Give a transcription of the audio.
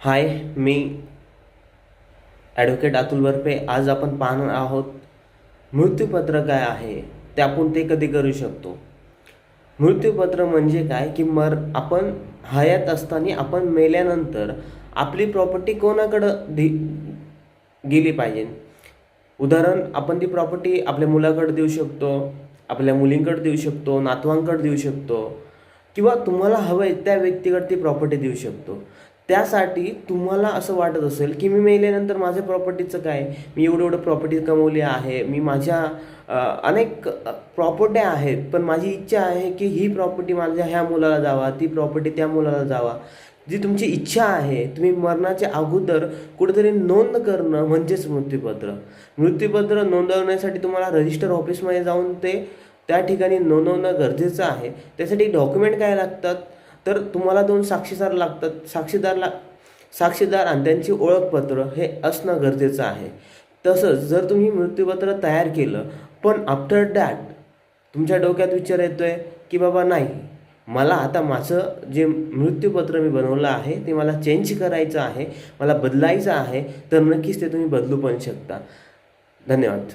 हाय मी ॲडव्होकेट अतुल बर्फे आज आपण पाहणार आहोत मृत्यूपत्र काय आहे? ते आपण ते कधी करू शकतो? मृत्यूपत्र म्हणजे काय? की मर आपण हयात असताना आपण मेल्यानंतर आपली प्रॉपर्टी कोणाकडं दि गेली पाहिजे? उदाहरण आपण ती प्रॉपर्टी आपल्या मुलाकडे देऊ शकतो आपल्या मुलींकडे देऊ शकतो नातवांकडे देऊ शकतो किंवा तुम्हाला हवं आहे त्या व्यक्तीकडे ती प्रॉपर्टी देऊ शकतो. त्यासाठी तुम्हाला असं वाटत असेल की मी मेल्यानंतर माझ्या प्रॉपर्टीचं काय? मी एवढं एवढं प्रॉपर्टी कमवली आहे. मी माझ्या अनेक प्रॉपर्ट्या आहेत पण माझी इच्छा आहे की ही प्रॉपर्टी माझ्या ह्या मुलाला जावा ती प्रॉपर्टी त्या मुलाला जावा. जी तुमची इच्छा आहे तुम्ही मरणाच्या अगोदर कुठेतरी नोंद करणं म्हणजेच मृत्यूपत्र. मृत्यूपत्र नोंदवण्यासाठी तुम्हाला रजिस्टर ऑफिसमध्ये जाऊन ते त्या ठिकाणी नोंदवणं गरजेचं आहे. त्यासाठी डॉक्युमेंट काय लागतात? तर तुम्हाला दोन साक्षीदार लागतात. साक्षीदार ला साक्षीदार आणि त्यांची ओळखपत्र हे असणं गरजेचं आहे. तसंच जर तुम्ही मृत्यूपत्र तयार केलं पण आफ्टर दॅट तुमच्या डोक्यात विचार येतो आहे की बाबा नाही मला आता माझं जे मृत्यूपत्र मी बनवलं आहे ते मला चेंज करायचं आहे मला बदलायचं आहे तर नक्कीच ते तुम्ही बदलू पण शकता. धन्यवाद.